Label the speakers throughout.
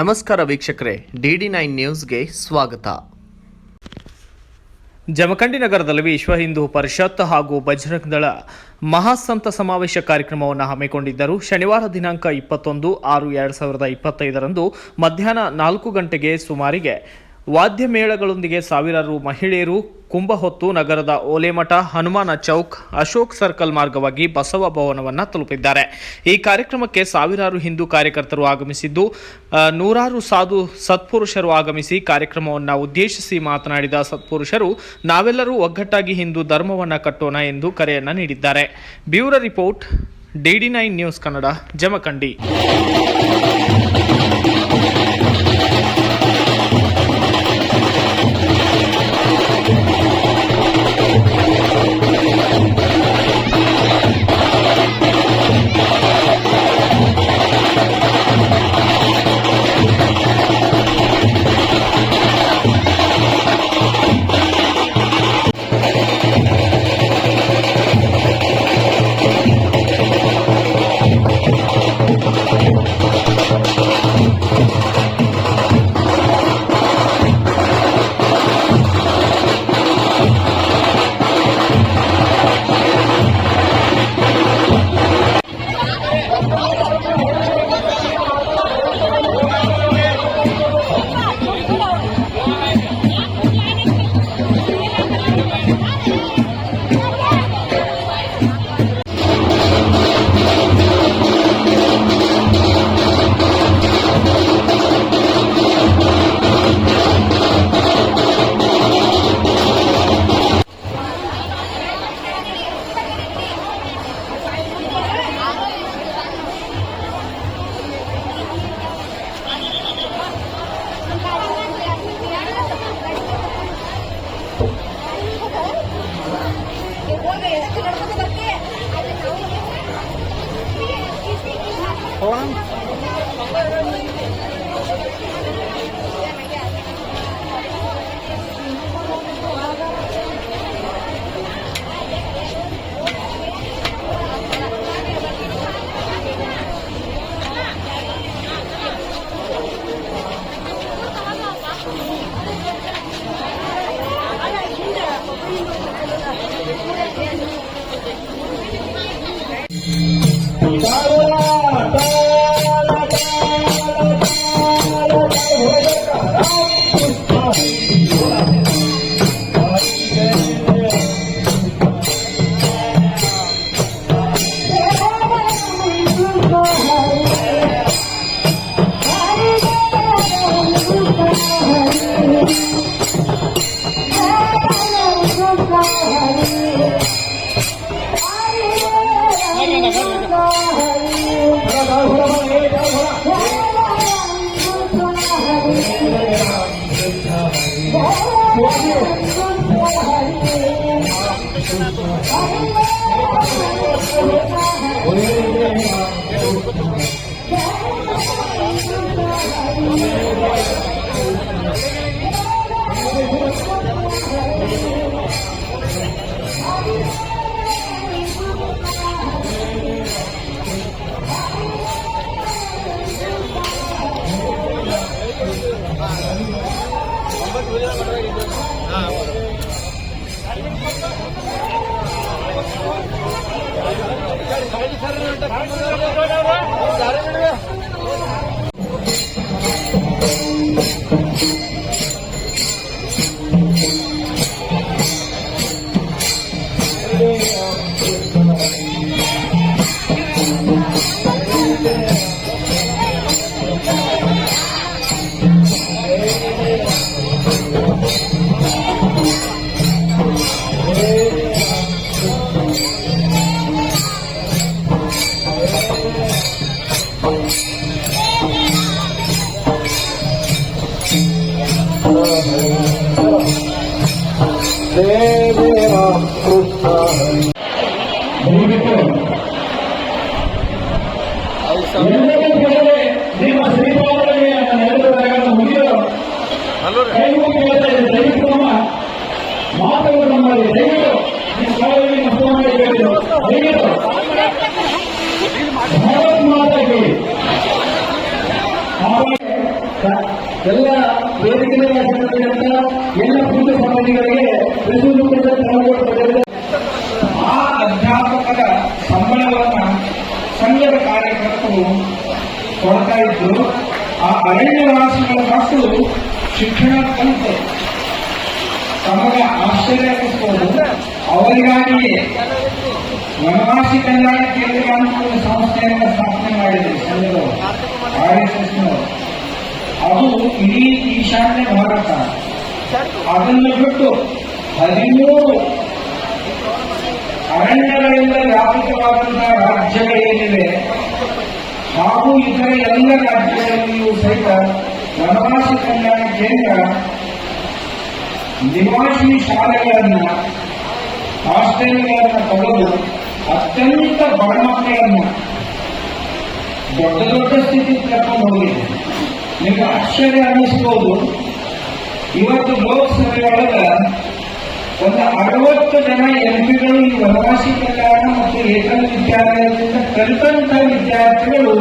Speaker 1: ನಮಸ್ಕಾರ ವೀಕ್ಷಕರೇ, D D nine ನ್ಯೂಸ್ಗೆ ಸ್ವಾಗತ. ಜಮಖಂಡಿ ನಗರದಲ್ಲಿ ವಿಶ್ವ ಹಿಂದೂ ಪರಿಷತ್ ಹಾಗೂ ಬಜರಂಗ್ ದಳ ಮಹಾಸಂತ ಸಮಾವೇಶ ಕಾರ್ಯಕ್ರಮವನ್ನು ಹಮ್ಮಿಕೊಂಡಿದ್ದರು. ಶನಿವಾರ ದಿನಾಂಕ ಇಪ್ಪತ್ತೊಂದು ಆರು ಎರಡು ಸಾವಿರದ ಇಪ್ಪತ್ತೈದರಂದು ಮಧ್ಯಾಹ್ನ ನಾಲ್ಕು ಗಂಟೆಗೆ ಸುಮಾರಿಗೆ ವಾದ್ಯ ಮೇಳಗಳೊಂದಿಗೆ ಸಾವಿರಾರು ಮಹಿಳೆಯರು ಕುಂಭಹೊತ್ತು ನಗರದ ಓಲೆಮಠ, ಹನುಮಾನ ಚೌಕ್, ಅಶೋಕ್ ಸರ್ಕಲ್ ಮಾರ್ಗವಾಗಿ ಬಸವ ಭವನವನ್ನು ತಲುಪಿದ್ದಾರೆ. ಈ ಕಾರ್ಯಕ್ರಮಕ್ಕೆ ಸಾವಿರಾರು ಹಿಂದೂ ಕಾರ್ಯಕರ್ತರು ಆಗಮಿಸಿದ್ದು ನೂರಾರು ಸಾಧು ಸತ್ಪುರುಷರು ಆಗಮಿಸಿ ಕಾರ್ಯಕ್ರಮವನ್ನು ಉದ್ದೇಶಿಸಿ ಮಾತನಾಡಿದ ಸತ್ಪುರುಷರು, ನಾವೆಲ್ಲರೂ ಒಗ್ಗಟ್ಟಾಗಿ ಹಿಂದೂ ಧರ್ಮವನ್ನು ಕಟ್ಟೋಣ ಎಂದು ಕರೆಯನ್ನು ನೀಡಿದ್ದಾರೆ. Bureau report D nine news Kannada, Jamkhandi.
Speaker 2: ದಯವಿಟ್ಟು ಕೇಳಿದ್ರು ದಯವಿಟ್ಟು ಭಾರತ್ ಮಾತಾಗಿ ಹಾಗೆ
Speaker 3: ಎಲ್ಲ ವೇದಿಕೆ ಮೇಲೆ ಹಾಕಿರ್ತಕ್ಕಂಥ ಎಲ್ಲ ಪೂಜೆ ಸಮಿತಿಗಳಿಗೆ ಪ್ರತಿಯೊಂದು ಕೂಡ ಆ ಅಧ್ಯಾಪಕರ ಸಂಬಳವನ್ನ ಸಂಘದ ಕಾರ್ಯಕರ್ತರು ಕೊಡ್ತಾ ಇದ್ರು ಆ ಅರಣ್ಯವಾಸಿಗಳ ಮಕ್ಕಳು ಶಿಕ್ಷಣ ಕಲಿತು ತಮಗ ಆಶ್ಚರ್ಯ ಅನ್ನಿಸ್ಬೋದು ಅವರಿಗಾಗಿಯೇ ವನವಾಸಿ ಕಲ್ಯಾಣ ಕೇಂದ್ರ ಒಂದು ಸಂಸ್ಥೆಯನ್ನು ಸ್ಥಾಪನೆ ಮಾಡಿದೆ ಸಂಘದವರು ಆರ್ ಎಸ್ ಎಸ್ನವರು ಅದು ಇಡೀ ಈಶಾನ್ಯ ಭಾರತ. ಅದನ್ನು ಬಿಟ್ಟು ಹದಿಮೂರು ಅರಣ್ಯಗಳಿಂದ ವ್ಯಾಪಕವಾದಂತಹ ರಾಜ್ಯಗಳೇನಿವೆ, ಹಾಗೂ ಇತರ ಎಲ್ಲ ರಾಜ್ಯಗಳಲ್ಲಿಯೂ ಸಹಿತ ವನವಾಸಿ ಕಲ್ಯಾಣ ಕೇಂದ್ರ, ನಿವಾಸಿ ಶಾಲೆಗಳನ್ನು, ಹಾಸ್ಟೆಲ್ಗಳನ್ನು ತಗೊಳ್ಳು ಅತ್ಯಂತ ಬಡ ಮಕ್ಕಳನ್ನು, ದೊಡ್ಡ ದೊಡ್ಡ ಸ್ಥಿತಿ ಕರ್ಕೊಂಡು ಹೋಗಿದೆ. ನಿಮಗೆ ಆಶ್ಚರ್ಯ ಅನ್ನಿಸ್ಬೋದು. ಇವತ್ತು ಲೋಕಸಭೆ ಒಳಗ ಒಂದು ಅರವತ್ತು ಜನ ಎಂಪಿಗಳು ಈ ವನವಾಸಿ ಕಲ್ಯಾಣ ಮತ್ತು ಏಕಲ ವಿದ್ಯಾಲಯದಿಂದ ಕಲಿತಂತ ವಿದ್ಯಾರ್ಥಿಗಳು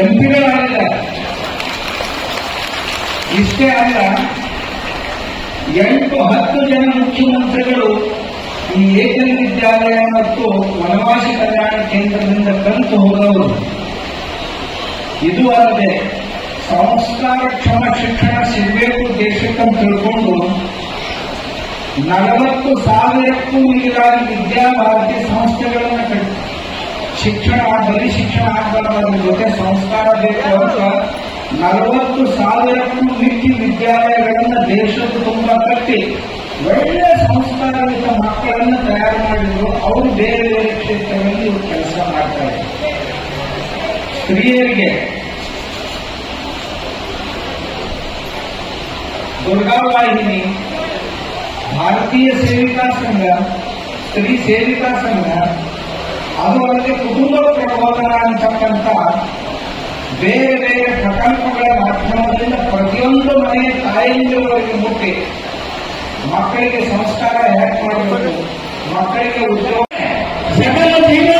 Speaker 3: ಎಂಪಿಗಳಾಗಿದ್ದಾರೆ ಇಷ್ಟೇ ಅಲ್ಲ, ಎಂಟು ಹತ್ತು ಜನ ಮುಖ್ಯಮಂತ್ರಿಗಳು ಈ ಏಕಲ ಮತ್ತು ವನವಾಸಿ ಕಲ್ಯಾಣ ಕೇಂದ್ರದಿಂದ ಕಂತು ಹೋದವರು. ಇದು ಅಲ್ಲದೆ ಸಂಸ್ಕಾರಕ್ಷಮ ಶಿಕ್ಷಣ ಸಿಗಬೇಕು ದೇಶಕ್ಕಂತ ತಿಳ್ಕೊಂಡು ನಲವತ್ತು ಸಾವಿರಕ್ಕೂ ಮೀರಿದ ವಿದ್ಯಾಭಾರತಿ ಸಂಸ್ಥೆಗಳನ್ನು ಕಟ್ಟಿ. ಶಿಕ್ಷಣ ಬರೀ ಶಿಕ್ಷಣ ಆಗಬಾರ್ದು ಜೊತೆ ಸಂಸ್ಕಾರ ಬೇಕು ಅಂತ ನಲವತ್ತು ಸಾವಿರಕ್ಕೂ ಮಿಕ್ಕಿ ವಿದ್ಯಾಲಯಗಳನ್ನು ದೇಶದ ತುಂಬ ಕಟ್ಟಿ. ಒಳ್ಳೆಯ ಸಂಸ್ಕಾರಯುತ ಬೇರೆ ಬೇರೆ ಕ್ಷೇತ್ರಗಳಲ್ಲಿ ಇವ್ರು ಕೆಲಸ ಮಾಡ್ತಾರೆ ಸ್ತ್ರೀಯರಿಗೆ ದುರ್ಗಾವಾಹಿನಿ ಭಾರತೀಯ ಸೇವಿಕಾ ಸಂಘ ಸ್ತ್ರೀ ಸೇವಿಕಾ ಸಂಘ ಅದು ಅಲ್ಲದೆ ಕುಟುಂಬ ಪ್ರಬೋಧನ ಅಂತಕ್ಕಂಥ ಬೇರೆ ಬೇರೆ ಪ್ರಕಲ್ಪಗಳ ಮಾಧ್ಯಮದಿಂದ ಪ್ರತಿಯೊಂದು ಮನೆಯ ತಾಯಿಯವರಿಗೆ ಮುಟ್ಟಿ ಮಕ್ಕಳಿಗೆ ಸಂಸ್ಕಾರ ಹೇಗೆ ಮಾಡಬೇಕು ಮಕ್ಕಳಿಗೆ ಉದ್ಯೋಗ
Speaker 4: ability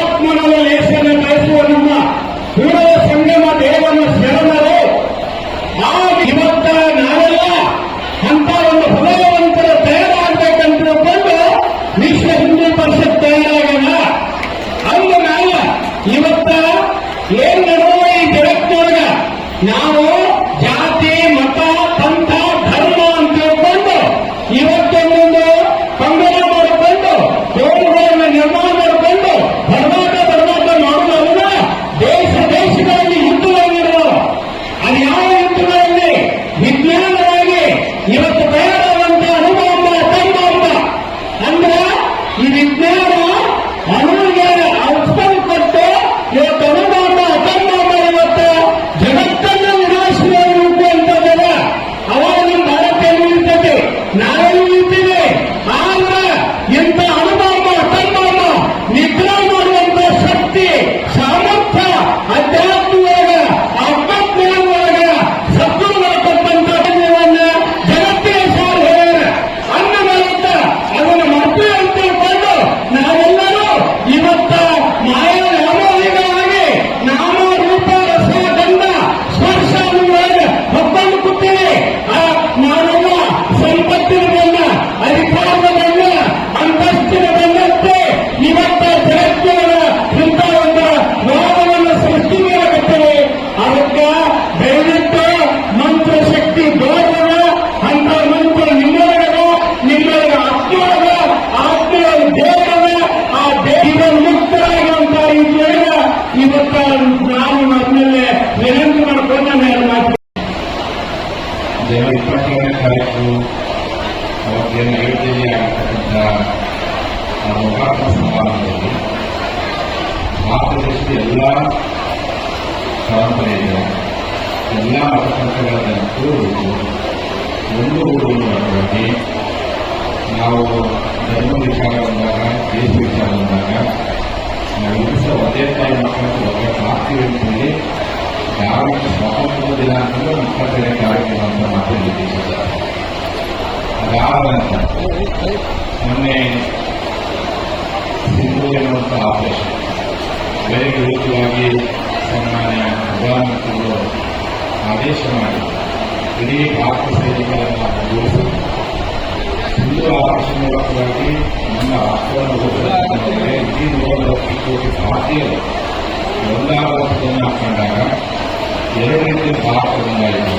Speaker 4: ಯಾವ
Speaker 5: ಸ್ವಾತಂತ್ರ್ಯ ದಿನ ಅಂತಂದ್ರೆ ಇಪ್ಪತ್ತನೇ ಕಾರ್ಯಕ್ರಮ ಅಂತ ಮಾತು ನಿರ್ದೇಶಿಸಿದ್ದಾರೆ ಅದಾದ ನಂತರ ಮೊನ್ನೆ ಸಿಂಧು ಎನ್ನುವಂಥ ಆಪರೇಷನ್ ಬೇರೆ ವಿರುದ್ಧವಾಗಿ ಸನ್ಮಾನ್ಯ ಪ್ರಧಾನಮಂತ್ರಿಗಳು ಆದೇಶ ಮಾಡಿ ಇಡೀ ಭಾರತ ಸೈನಿಕರನ್ನು ಒಗ್ಗೂಡಿಸಿ ಹಿಂದೂ ಆಪರೇಷನ್ ಮೂಲಕವಾಗಿ ನಮ್ಮ ರಾಷ್ಟ್ರವನ್ನು ಇಡೀ ನೂರ ಕೋಟಿ ಭಾರತೀಯರು ಹಾಕೊಂಡಾಗ ಎರಡು ರೀತಿಯ ಭಾರತ ಒಂದಾಯಿತು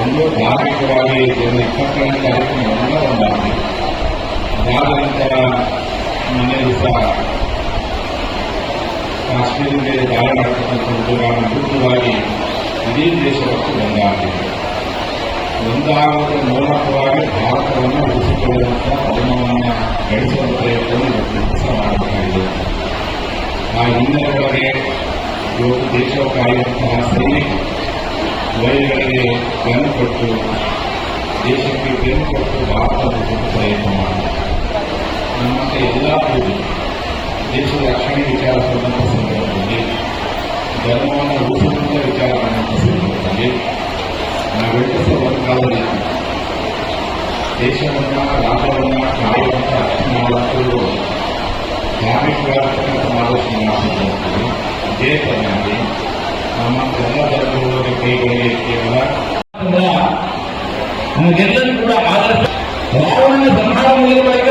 Speaker 5: ಒಂದು ಧಾರ್ಮಿಕವಾಗಿ ಒಂದು ಇಪ್ಪತ್ತನೇ ಕಾರ್ಯಕ್ರಮವನ್ನು ಒಂದಾಗಿದೆ. ಅದಾದ ನಂತರ ಮೊನ್ನೆ ದಿವಸ ಕಾಶ್ಮೀರ ಮೇಲೆ ದಾಳಿ ಮಾಡತಕ್ಕಂಥ ಉದ್ಯೋಗಗಳನ್ನು ವಿರುದ್ಧವಾಗಿ ಇಡೀ ದೇಶವಷ್ಟು ಒಂದಾಗಿದೆ ಒಂದಾಗುವುದರ ಮೂಲಕವಾಗಿ ಭಾರತವನ್ನು ಉಳಿಸಿಕೊಳ್ಳುವಂತಹ ಪರಿಣಾಮವನ್ನು ಗಳಿಸುವ ಪ್ರಯತ್ನವನ್ನು ಮಾಡಬೇಕಾಗಿದೆ. ಆ ಹಿನ್ನೆಲೆಯೊಳಗೆ ಇವತ್ತು ದೇಶವು ಕಾಯುವಂತಹ ಸೈನಿಕ ವೈರಿಗಳಿಗೆ ಬೆನ್ನು ಕೊಟ್ಟು ದೇಶಕ್ಕೆ ಬೆನ್ನು ಕೊಟ್ಟು ಭಾರತದ ಪ್ರಯತ್ನ ಮಾಡಿದೆ ನಮ್ಮಂತ ಎಲ್ಲ ಕೂಡಿ ದೇಶದ ರಕ್ಷಣೆ ವಿಚಾರ ಬಂದಂಥ ಸಂದರ್ಭದಲ್ಲಿ ಧರ್ಮವನ್ನು ಉಳಿಸುವಂಥ ವಿಚಾರ ಬಂದಂಥ ಸಂದರ್ಭದಲ್ಲಿ ನಾವೆಲ್ಲ ಸಹ ಒಂದು ಕಾಲದಲ್ಲಿ ದೇಶವನ್ನ ರಾಜ್ಯವನ್ನ ಕಾಯುವಂಥ ರಕ್ಷಣೆ ಮಾಡುವಂಥದ್ದು ಧಾರ್ಮಿಕ ಮಾಡಿಸಿದ್ದು ಇದೇ ತರನಾಗಿ ನಮ್ಮ ಎಲ್ಲ ಧರ್ಮಗಳ ಕೈಗಳಿಗೆ ಕೇವಲ
Speaker 4: ನಮಗೆಲ್ಲರೂ ಕೂಡ ಆದರ್ಶ. ರಾವಣನ ಸಂಹಾರ ಬಳಿಕ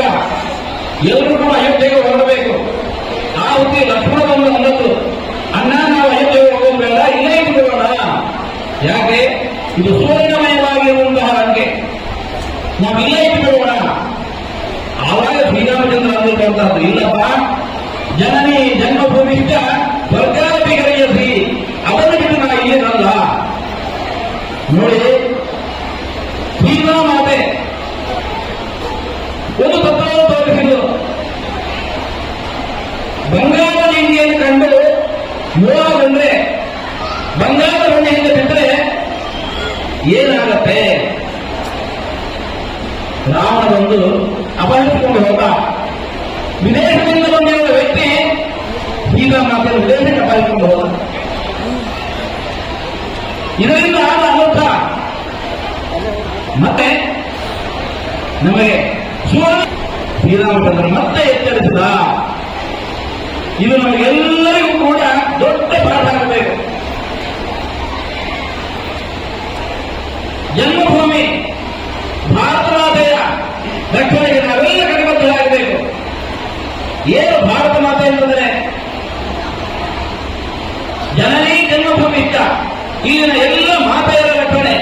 Speaker 4: ಎಲ್ಲರೂ ಕೂಡ ಅಯೋಧ್ಯೆಗೆ ಹೊರಡಬೇಕು. ಆ ಹೊತ್ತಿಗೆ ಲಕ್ಷ್ಮಣ ಬಂದು ಅಣ್ಣ, ನಾವು ಅಯೋಧ್ಯೆಗೆ ಹೋಗೋದು ಬೇಡ ಇಲ್ಲೇ ಇಟ್ಕೊಳ್ಳೋಣ. ಯಾಕೆ? ಇದು ಸುವರ್ಣಮಯವಾಗಿರುವಂತಹ ನಮಗೆ ನಾವು ಇಲ್ಲೇ ಇಟ್ಕೊಳ್ಳೋಣ. ಆವಾಗ ಶ್ರೀರಾಮಚಂದ್ರ ಅಂದಿರುವಂತಹದ್ದು ಇಲ್ಲಪ್ಪ, ಜನನಿ ಜನ್ಮಭೂಮಿಷ್ಟ ರಾವಣ ಬಂದು ಅಪಹರಿಸಿಕೊಂಡು ಹೋಗ ವಿದೇಶದಿಂದ ಬಂದಿರುವ ವ್ಯಕ್ತಿ ಶ್ರೀರಾಮಾತೆಯನ್ನು ವಿದೇಶಕ್ಕೆ ಅಪಹರಿಸಿಕೊಂಡು ಹೋದ. ಇದರಿಂದ ಆದ ಅನರ್ಥ. ಮತ್ತೆ ನಮಗೆ ಸುವರ್ಣ ಶ್ರೀರಾಮಚಂದ್ರ ಮತ್ತೆ ಎಚ್ಚರಿಸಿದ. ಇದು ನಮಗೆಲ್ಲರಿಗೂ ಕೂಡ ದೊಡ್ಡ ಪಾಠ ಆಗಬೇಕು. ಜನ್ಮಭೂಮಿ ಭಾರತ ಮಾತೆಯ ರಕ್ಷಣೆಗೆ ನಾವೆಲ್ಲ ಕಡಿಬದ್ಧರಾಗಬೇಕು ಏನು ಭಾರತ ಮಾತೆ ಅಂತಂದ್ರೆ ಜನನಿ ಜನ್ಮಭೂಮಿ ಇಷ್ಟ ಇಲ್ಲಿನ ಎಲ್ಲ ಮಾತೆಯರ ರಕ್ಷಣೆ.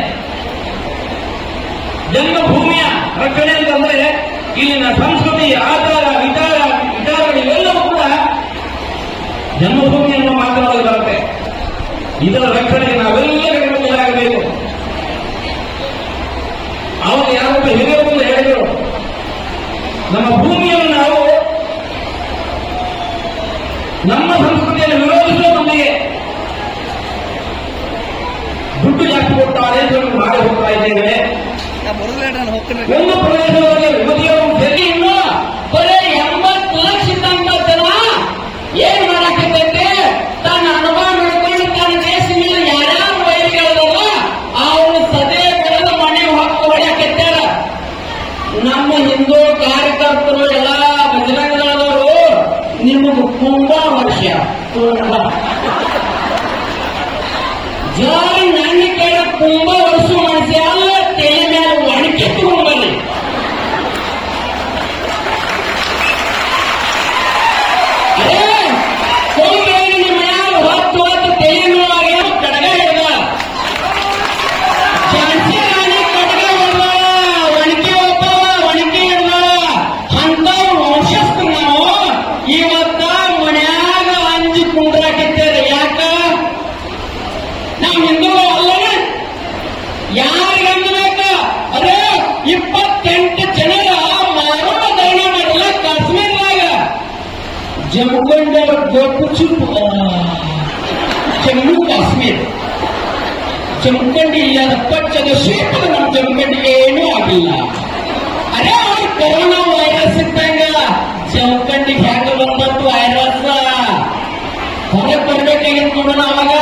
Speaker 4: ಜನ್ಮಭೂಮಿಯ ರಕ್ಷಣೆ ಅಂತಂದ್ರೆ ಇಲ್ಲಿನ ಸಂಸ್ಕೃತಿ, ಆಚಾರ, ವಿಚಾರ ಇವೆಲ್ಲವೂ ಕೂಡ ಜನ್ಮಭೂಮಿಯನ್ನು ಮಾತನಾಡಲು ಬರುತ್ತೆ. ಇದರ ರಕ್ಷಣೆಗೆ ಒಂದು ಪ್ರದೇಶದಲ್ಲಿ ಗೊತ್ತು ಜಮ್ಮು ಕಾಶ್ಮೀರ ಜಮಖಂಡಿ ಇಲ್ಲದ ಪಚ್ಚದ ಶ್ವೇತದ ನಮ್ಮ ಜಮಖಂಡಿಗೆ ಏನೂ ಆಗಿಲ್ಲ ಅದೇ ಅವ್ರು ಕೊರೋನಾ ವೈರಸ್ ಇದ್ದಂಗ ಜಮಖಂಡಿಗೆ ಹೆಂಗ ಬಂದದ್ದು ವೈರಸ್ ಹೊರಗೆ ಬರ್ಬೇಕಾಗಿತ್ತು ನೋಡೋಣ ಅವಾಗ